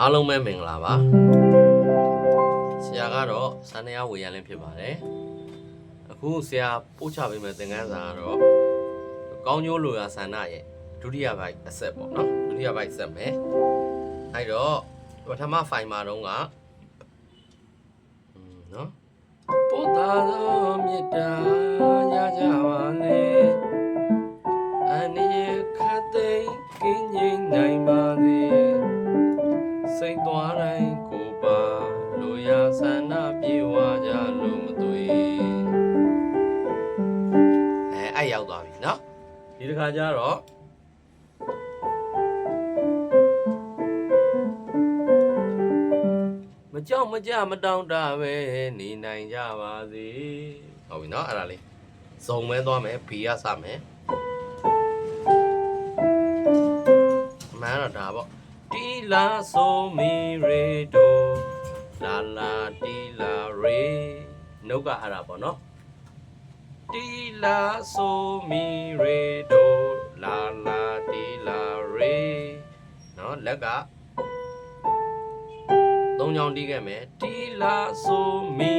အားလုံးပဲမင်္ဂလာပါဆရာကတော့စန္ဒယာဝေရန်လင်းဖြစ်ပါတယ်အခုဆရာပို့ချပေးမယ့်သင်ခန်းစာကတော့ကောင်းကျိုးလိုရာဆန္ဒရဲ့ဒုတိယဘိုက်အဆက်ပေါ့နော်ဒုတိယဘိုက်ဆက်မယ်အဲ့တော့ပထမဖိုင်မှာတော့ကอืมနော်ပို့တာသောမေတ္တာရကြပါလေအနိယခတ်သိမ်းကင်းငြိမ်နိုင်ပါစေ စိတ်သွားတိုင်းကိုပါလိုရာဆန္ဒပြေဝကြလို့မသွေအဲအဲ့ရောက်သွားပြီเนาะဒီတစ်ခါကျတော့မကြောက်မကြမတောင့်တပဲနေနိုင်ကြပါစေဟုတ်ပြီเนาะအဲ့ဒါလေးစုံမဲသွားမယ်ဘီကစမယ်အမှန်တော့ဒါပေါ့ တီလာဆိုမီရေဒိုလာလာတီလာရေနှုတ်ကအဲ့ဒါပေါ့နော်တီလာဆိုမီရေဒိုလာလာတီလာရေနော်လက်ကသုံးချောင်းတီးခဲ့မယ်တီလာဆိုမီ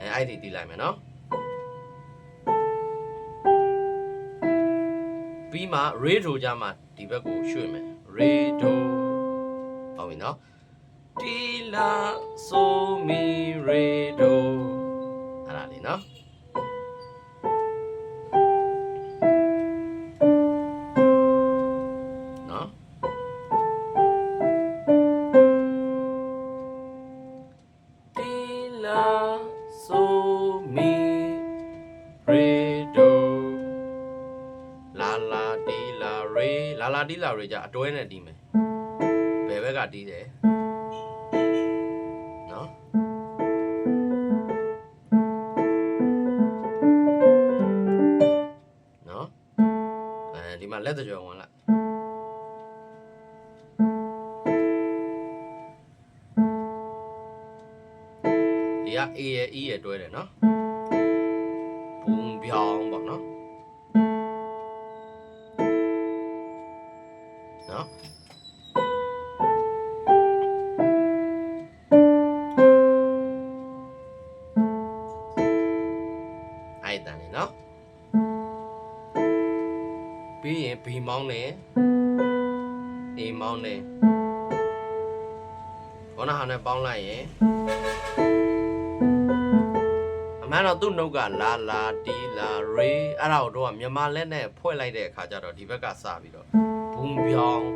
အဲအဲ့ဒီတီးလိုက်မယ်နော်ပြီးမှရေဒိုကြမှာဒီဘက်ကိုရွှေ့မယ် ရေဒိုဟုတ်ပြီနော်တီလာဆိုမီရေဒို တီလာရေကြအတွဲနဲ့တီးမယ်ဘယ်ဘက်ကတီးတယ်နော်နော်အဲဒီမှာလက်တကြွဝင်လိုက်ဒီက A ရဲ့ E ရဲ့တွဲတယ်နော်ဘုံပြောင်းပေါ့နော်နော် နဲ့ပေါင်းလိုက်ရင်အမှန်တော့သူ့နှုတ်ကလာလာတီလာရေအဲ့ဒါကိုတော့ကမြန်မာလက်နဲ့ဖွဲ့လိုက်တဲ့အခါကျတော့ဒီဘက်ကစပြီးတော့ဘုံပြောင်း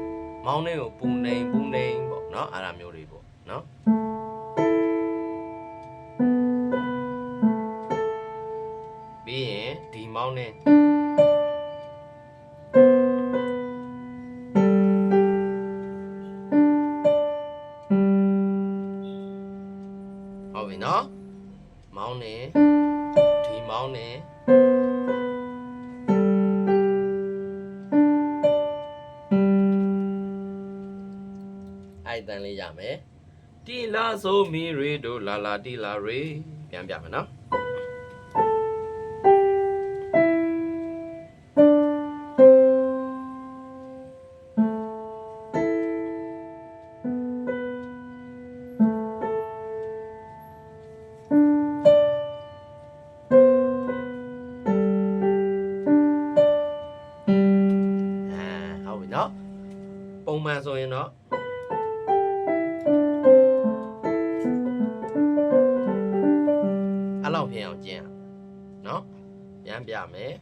မောင်းနေကိုပူနေပူနေပေါ့နော်အဲ့ဒါမျိုးတွေပေါ့နော်ပြီးရင်ဒီမောင်းနေဟု မယ်တီလာဆိုမီရေဒိုလာလာတီလာရေပြန်ပြမယ်နော်အာဟုတ်ပြီနော်ပုံမှန်ဆိုရင်တော့ ဖြစ်အောင်ကျင့်ရနော်ပြန်ပြမယ်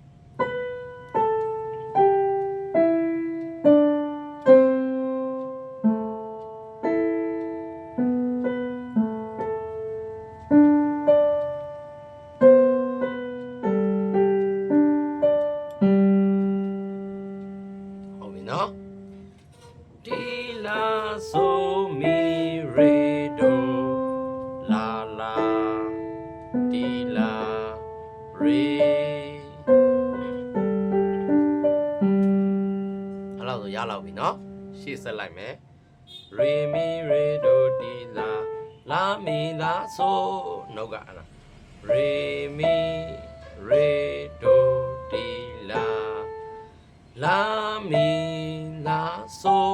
အဲ့လောက်ဆိုရလောက်ပြီเนาะရှေ့ဆက်လိုက်မယ်ရေမီရေဒိုတီလာလာမီလာဆိုနှုတ်ကအဲ့ဒါရေမီရေဒိုတီလာ လာမီလာဆို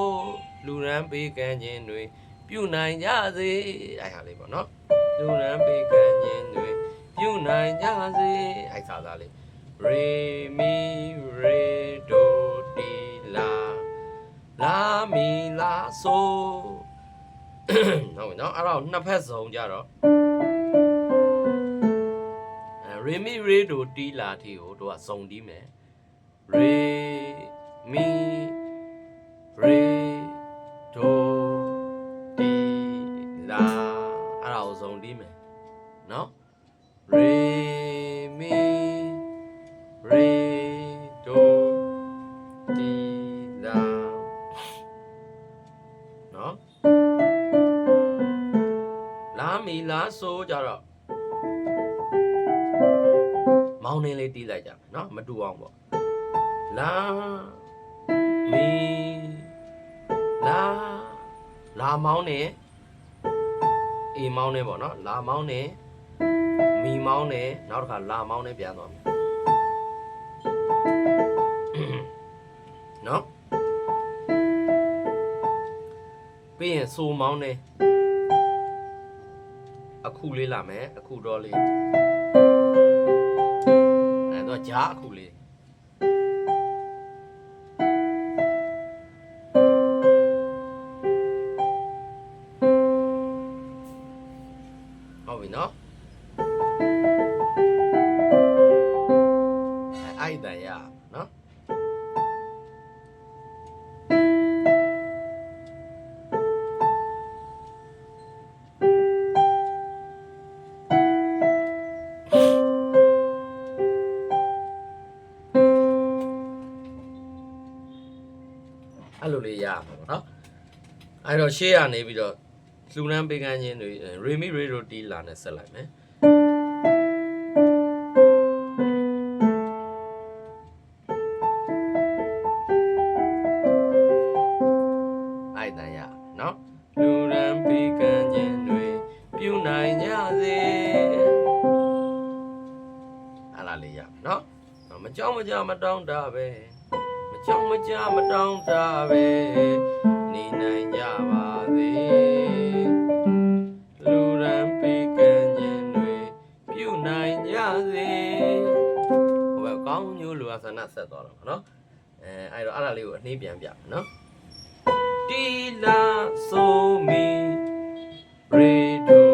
လူရန်ပေးကမ်းခြင်းတွေပြုနိုင်ကြစေအဲ့ဟာလေးပေါ့နော်လူရန်ပေးကမ်းခြင်းတွေပြုနိုင်ကြစေအဲ့စာသားလေးရေမီရေဒိုတီ လာလာမီလာဆိုဟုတ်ပြီနော်အဲ့တော့နှစ်ဖက်စုံကြတော့အဲရေမီရေဒိုတီလာတီကိုတို့ကစုံတီးမယ်ရေမီရေဒိုတီလာအဲ့ဒါကိုစုံတီးမယ်နော် ပေါ့နော်လာမောင်းနေမီမောင်းနေနောက်တစ်ခါလာမောင်းနေပြန်သွားမယ်နော်ပြီးရင်ဆိုမောင်းနေအခုလေးလာမယ်အခုတော့လေးအဲတော့ဂျားအခုလေး တော့ရှေ့ကနေပြီးတော့လူနန်းပေးကမ်းခြင်းတွေရေမီရေရိုတီလာနဲ့ဆက်လိုက်မယ်အဲ့တန်ရနော်လူနန်းပေးကမ်းခြင်းတွေပြုနိုင်ကြစေအဲ့လာလေးရမယ်နော်မကြောက်မကြမတောင်းတာပဲမကြောက်မကြမတောင်းတာပဲ နေနိုင်ကြပါစေလူရန်ပေးကမ်းခြင်းတွေပြုနိုင်ကြစေဟိုဘက်ကောင်းညိုးလူအဆန္ဒဆက်သွားတော့မှာနော်အဲအဲ့တော့အဲ့ဒါလေးကိုအနှေးပြန်ပြမယ်နော်တီလာဆိုမီရေဒို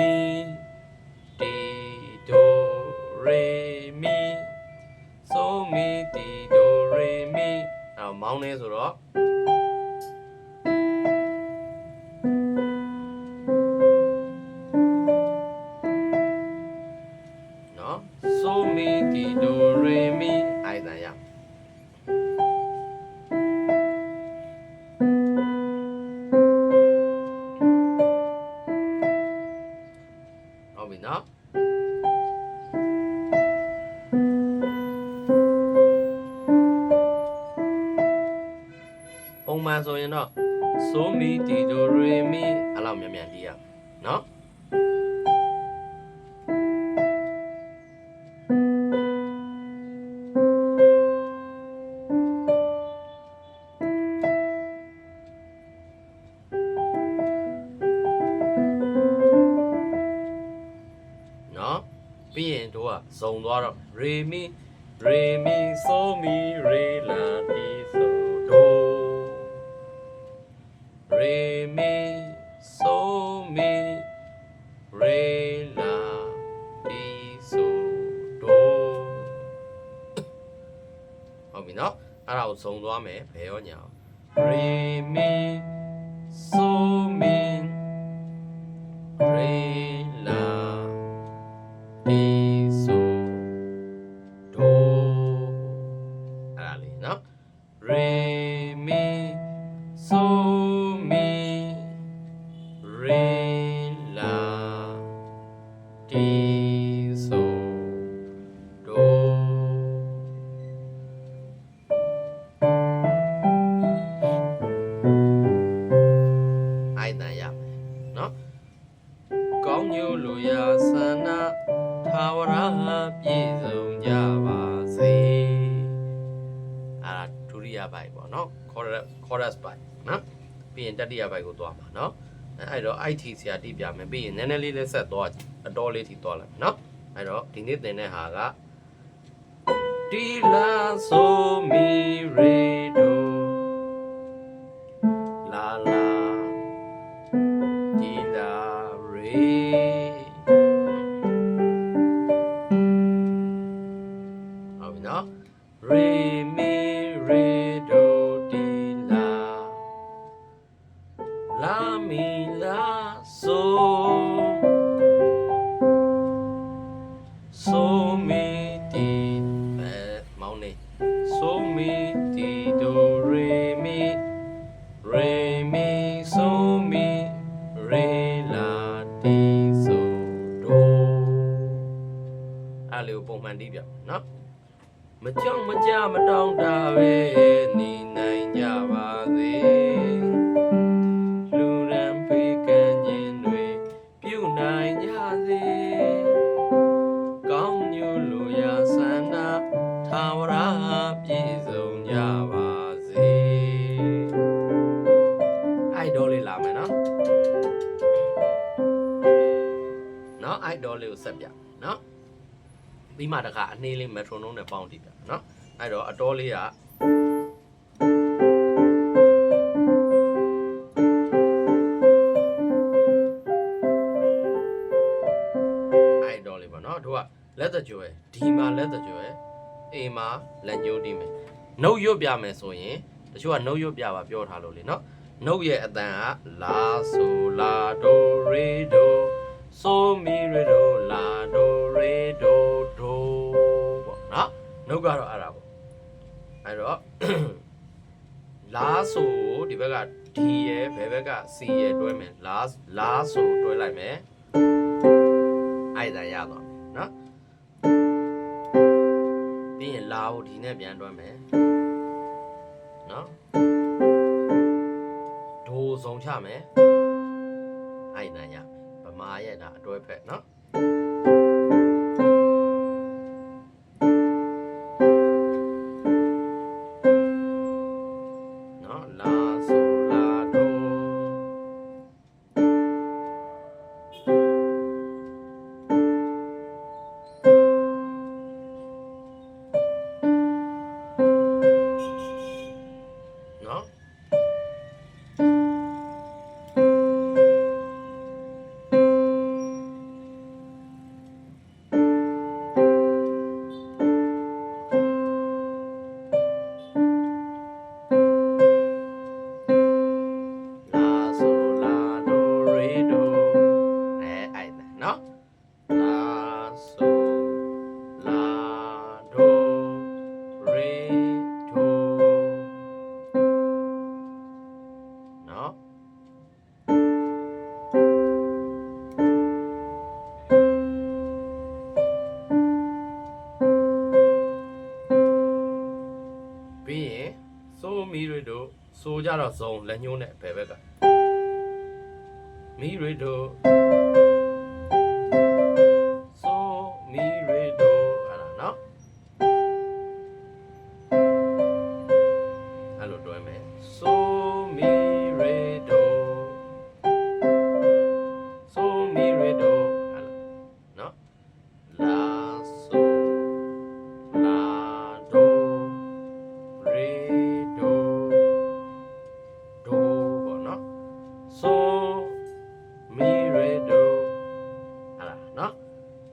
ဆိုမီတီဒိုရေမီဆိုမီတီဒိုရေမီအဲ့တော့မောင်းနေဆိုတော့ ရင်တို့ကဇုံသွားတော့ရေမီရေမီဆိုမီရေလာတီဆိုဒိုရေမီဆိုမီရေလာတီဆိုဒိုစုံသွားမယ်ဘယ်ရောညာရေမီ တတိယဘိုက်ကိုသွားမှာနော်အဲအဲ့တော့ IT ဆရာတိပြမယ်ပြီးရင်နည်းနည်းလေးလေးဆက်သွားကြည့်အတော်လေးထိသွားလိုက်မယ်နော်အဲ့တော့ဒီနေ့သင်တဲ့ဟာကတီလာဆိုမီ နှေးလေးမက်ထရိုနိုးနဲ့ပေါင်းတည်ပြနော်အဲ့တော့အတော်လေးကအိုက်ဒေါ်လေးပေါ့နော်တို့ကလက်သက်ကြွယ်ဒီမှာလက်သက်ကြွယ်အေမှာလက်ညှိုးတီးမယ်နှုတ်ရွတ်ပြမယ်ဆိုရင်တချို့ကနှုတ်ရွတ်ပြပါပြောထားလို့လေနော်နှုတ်ရဲ့အတန်ကလာဆိုလာဒိုရေဒိုဆိုမီရေဒိုလာဒိုရေဒိုဒိုပေါ့ နော်နှုတ်ကတော့အဲ့ဒါပေါ့အဲ့တော့လာဆိုဒီဘက်က D ရဲ့ဘယ်ဘက်က C ရဲ့တွဲမယ်လာလာဆိုတွဲလိုက်မယ်အဲ့ဒါရသွားမယ်နော်ပြီးရင်လာကိုဒီနဲ့ပြန်တွဲမယ်နော်ဒိုဆုံးချမယ်အဲ့နာရဗမာရဲ့ဒါအတွဲဖက်နော်နော် ကြတော့ဇုံလက်ညှိုးနဲ့ဘယ်ဘက်ကမီတွေတို့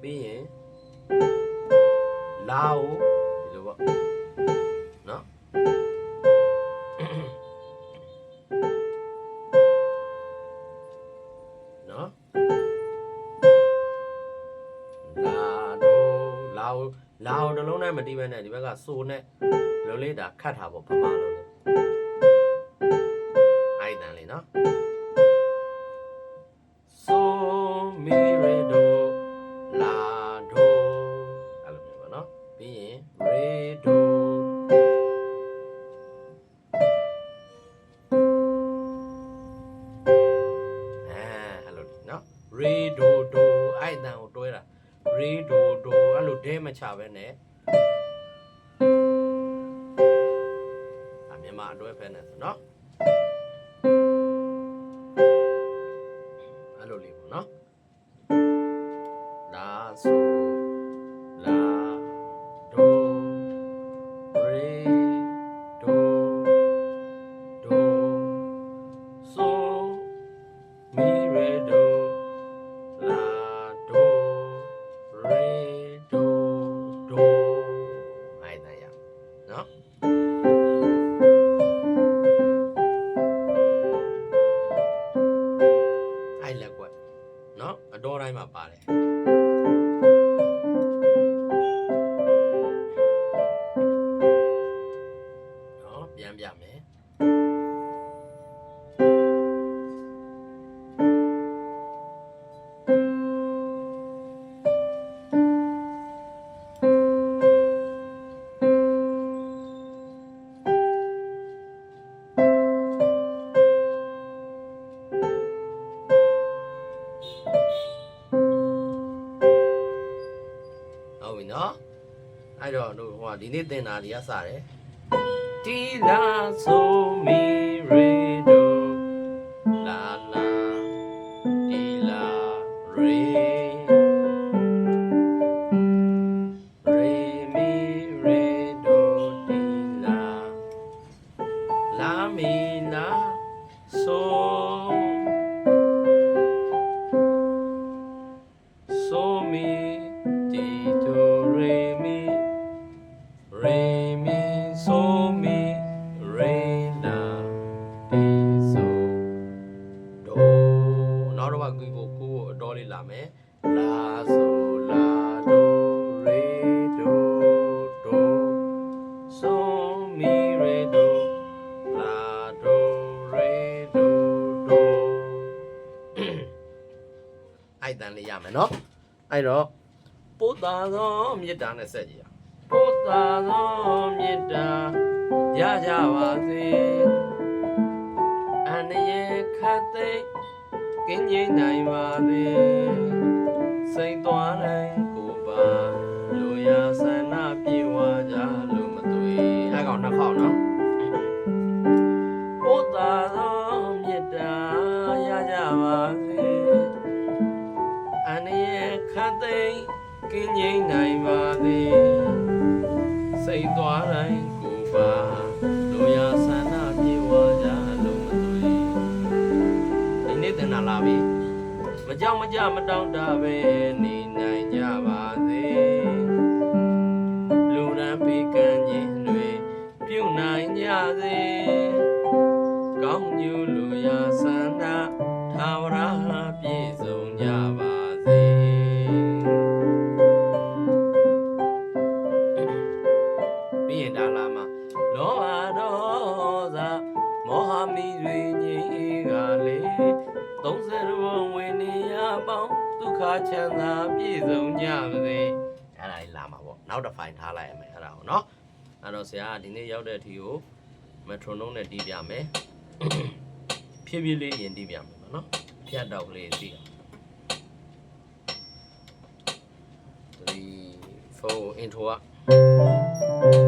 ပြီးရင်လာကိုဒီလိုပေါ့နော်နော်လာတို့လာကိုလာကိုနှလုံးသားမတီးဘဲနဲ့ဒီဘက်ကဆိုနဲ့လုံးလေးဒါခတ်ထားပေါ့ပမာလုံးလေးအဲ့တန်လေးနော် လိုဒဲမချပဲနဲ့အမြန်မာအတွဲဖဲနဲ့ဆိုနော် ဒီနေ့သင်တာတွေကစတယ်တီလာဆိုမီရေဒိုလာလာတီလာရေရေမီရေဒိုတီလာလာမီလာဆို တ္တာနဲ့ဆက်ကြည့်ရအောင်ပို့တာသောမေတ္တာရကြပါစေအန္တရာယ်ခတ်သိမ်းကင်းငြိမ်းနိုင်ပါစေစိတ်သွား င်းငြိမ်းနိုင်ပါသည်စိတ်သွားတိုင်းကိုပါလူရဆန္ဒပြေဝကြလို့မသွေဒီနေ့တင်လာလာပြီမကြောက်မကြမတောင့်တပဲနေနိုင်ကြပါစေလူရန်ပေကံခြင်းတွေပြုနိုင်ကြစေကောင်းညူလူရဆန္ဒသာဝရ ခချမ်းသာပြည့်စုံကြပါစေအဲ့ဒါလေးလာမှာပေါ့နောက်တစ်ဖိုင်ထားလိုက်ရမယ်အဲ့ဒါကိုနော်အဲ့တော့ဆရာကဒီနေ့ရောက်တဲ့အထိကိုမက်ထရိုနိုးနဲ့တီးပြမယ်ဖြည်းဖြည်းလေးရင်တီးပြမယ်ပေါ့နော်ဖြတ်တော့ကလေးတီးအောင်3 4 intro ကမေ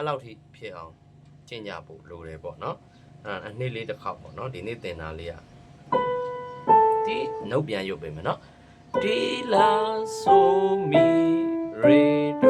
အဲ့လောက်ထိဖြစ်အောင်ကျင့်ကြဖို့လိုတယ်ပေါ့နော်အဲ့ဒါအနှစ်လေးတစ်ခေါက်ပေါ့နော်ဒီနေ့သင်တာလေးอ่ะဒီနှုတ်ပြန်ရုပ်ပေးမယ်နော်ဒီလာဆိုမီရေဒို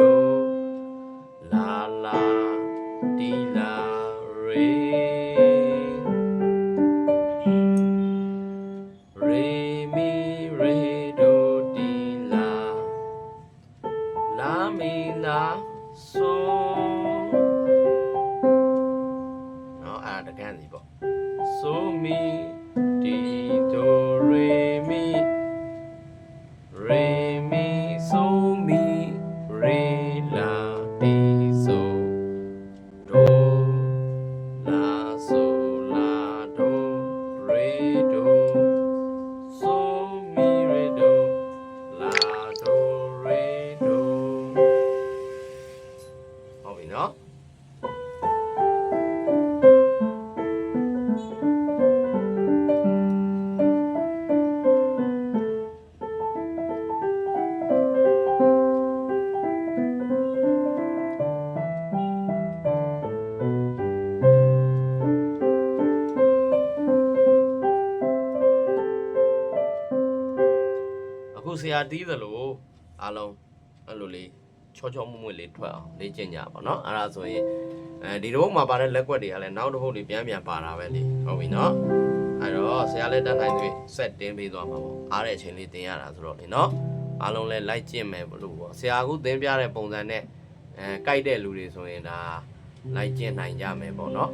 အခုဆရာတီးသလိုအားလုံးအဲ့လိုလေးချောချောမွမွေ့လေးထွက်အောင်လေ့ကျင့်ကြပါတော့အဲ့ဒါဆိုရင်အဲဒီတစ်ပုတ်မှာပါတဲ့လက်ကွက်တွေကလည်းနောက်တစ်ပုတ်တွေပြန်ပြန်ပါတာပဲလေဟုတ်ပြီနော်အဲ့တော့ဆရာလည်းတက်နိုင်တွေ့ဆက်တင်းပေးသွားမှာပေါ့အားတဲ့အချိန်လေးတင်ရတာဆိုတော့လေနော်အားလုံးလည်းလိုက်ကျင့်မယ်ဘလို့ပေါ့ဆရာအခုသင်ပြတဲ့ပုံစံနဲ့အဲကြိုက်တဲ့လူတွေဆိုရင်ဒါလိုက်ကျင့်နိုင်ကြမယ်ပေါ့နော်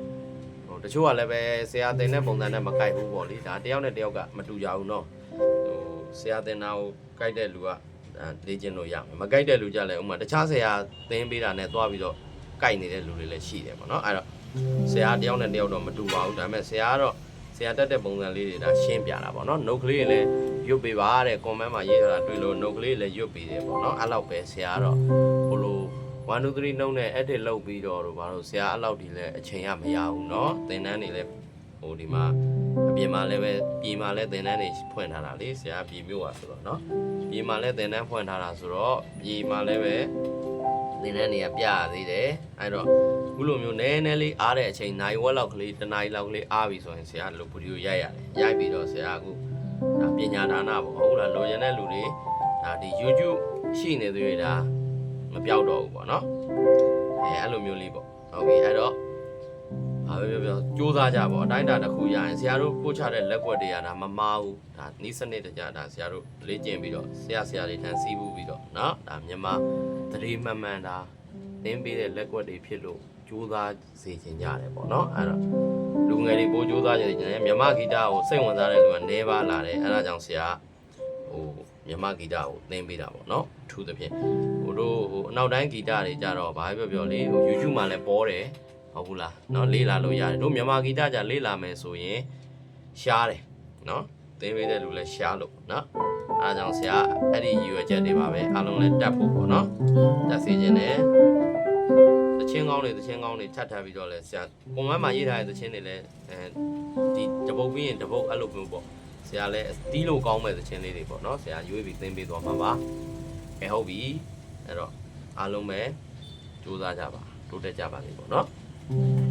ဟိုတချို့ကလည်းပဲဆရာသင်တဲ့ပုံစံနဲ့မကြိုက်ဘူးပေါ့လေဒါတယောက်နဲ့တယောက်ကမတူကြဘူးနော်ဟိုဆရာတင်တာကို ကြိုက်တဲ့လူကအဲလေ့ကျင့်လို့ရမယ်မကြိုက်တဲ့လူကြလည်းဥပမာတခြားဆရာသင်ပေးတာနဲ့သွားပြီးတော့ကြိုက်နေတဲ့လူတွေလည်းရှိတယ်ပေါ့နော်အဲ့တော့ဆရာတယောက်နဲ့တယောက်တော့မတူပါဘူးဒါပေမဲ့ဆရာကတော့ဆရာတက်တဲ့ပုံစံလေးတွေဒါရှင်းပြတာပေါ့နော်နှုတ်ကလေးတွေလည်းရွတ်ပေးပါတဲ့ comment မှာရေးထားတာတွေ့လို့နှုတ်ကလေးတွေလည်းရွတ်ပေးတယ်ပေါ့နော်အဲ့လောက်ပဲဆရာကတော့ဟိုလို1 2 3နှုတ်နဲ့ edit လုပ်ပြီးတော့တို့ဘာလို့ဆရာအဲ့လောက်ဒီလဲအချိန်ရမရဘူးเนาะသင်တန်းတွေလည်းဟိုဒီမှာ အပြင်မှာလည်းပဲပြည်မှာလည်းသင်တန်းတွေဖွင့်ထားတာလေဆရာပြည်မျိုးอ่ะဆိုတော့เนาะပြည်မှာလည်းသင်တန်းဖွင့်ထားတာဆိုတော့ပြည်မှာလည်းပဲသင်တန်းတွေကပြရသေးတယ်အဲ့တော့ခုလိုမျိုးနည်းနည်းလေးအားတဲ့အချိန်နိုင်ဝက်လောက်ကလေးတစ်နိုင်လောက်ကလေးအားပြီဆိုရင်ဆရာလိုဗီဒီယိုရိုက်ရတယ်ရိုက်ပြီးတော့ဆရာအခုဒါပညာဒါနပေါ့ဟုတ်လားလိုချင်တဲ့လူတွေဒါဒီ YouTube ရှိနေသေးတယ်ဒါမပြောက်တော့ဘူးပေါ့เนาะအဲအဲ့လိုမျိုးလေးပေါ့ဟုတ်ပြီအဲ့တော့ ဘာပဲပြောပြောစူးစမ်းကြပါအတိုင်းအတာတစ်ခုရရင်ဆရာတို့ပို့ချတဲ့လက်ကွက်တွေကဒါမမားဘူးဒါနီးစနစ်တကြဒါဆရာတို့လေ့ကျင့်ပြီးတော့ဆရာဆရာတွေထမ်းစီးဘူးပြီးတော့เนาะဒါမြန်မာသတိမှန်မှန်ဒါသင်ပေးတဲ့လက်ကွက်တွေဖြစ်လို့စူးစမ်းစေချင်ကြတယ်ပေါ့เนาะအဲ့တော့လူငယ်တွေပို့စူးစမ်းကြတယ်မြန်မာဂီတကိုစိတ်ဝင်စားတဲ့လူကနေပါလာတယ်အဲ့ဒါကြောင့်ဆရာဟိုမြန်မာဂီတကိုသင်ပေးတာပေါ့เนาะအထူးသဖြင့်ဟိုတို့ဟိုအနောက်တိုင်းဂီတတွေကြတော့ဘာပဲပြောပြောလေဟို YouTube မှာလည်းပေါ်တယ် ဟုတ်ဘူးလားเนาะလေးလာလို့ရတယ်တို့မြန်မာဂီတကြလေးလာမယ်ဆိုရင်ရှားတယ်เนาะသင်ပေးတဲ့လူလည်းရှားလို့เนาะအားကြောင့်ဆရာအဲ့ဒီရည်ရွယ်ချက်တွေပါပဲအားလုံးလည်းတက်ဖို့ပေါ့เนาะတက်စေခြင်းနဲ့သချင်းကောင်းတွေသချင်းကောင်းတွေထပ်ထပ်ပြီးတော့လဲဆရာပုံမှန်မှာရေးထားတဲ့သချင်းတွေလည်းအဲဒီတပုတ်ပြီးရင်တပုတ်အဲ့လိုမျိုးပေါ့ဆရာလည်းတီးလို့ကောင်းမဲ့သချင်းလေးတွေပေါ့เนาะဆရာရွေးပြီးသင်ပေးသွားမှာပါအဲဟုတ်ပြီအဲ့တော့အားလုံးပဲကြိုးစားကြပါတိုးတက်ကြပါလိမ့်ပေါ့เนาะ 嗯。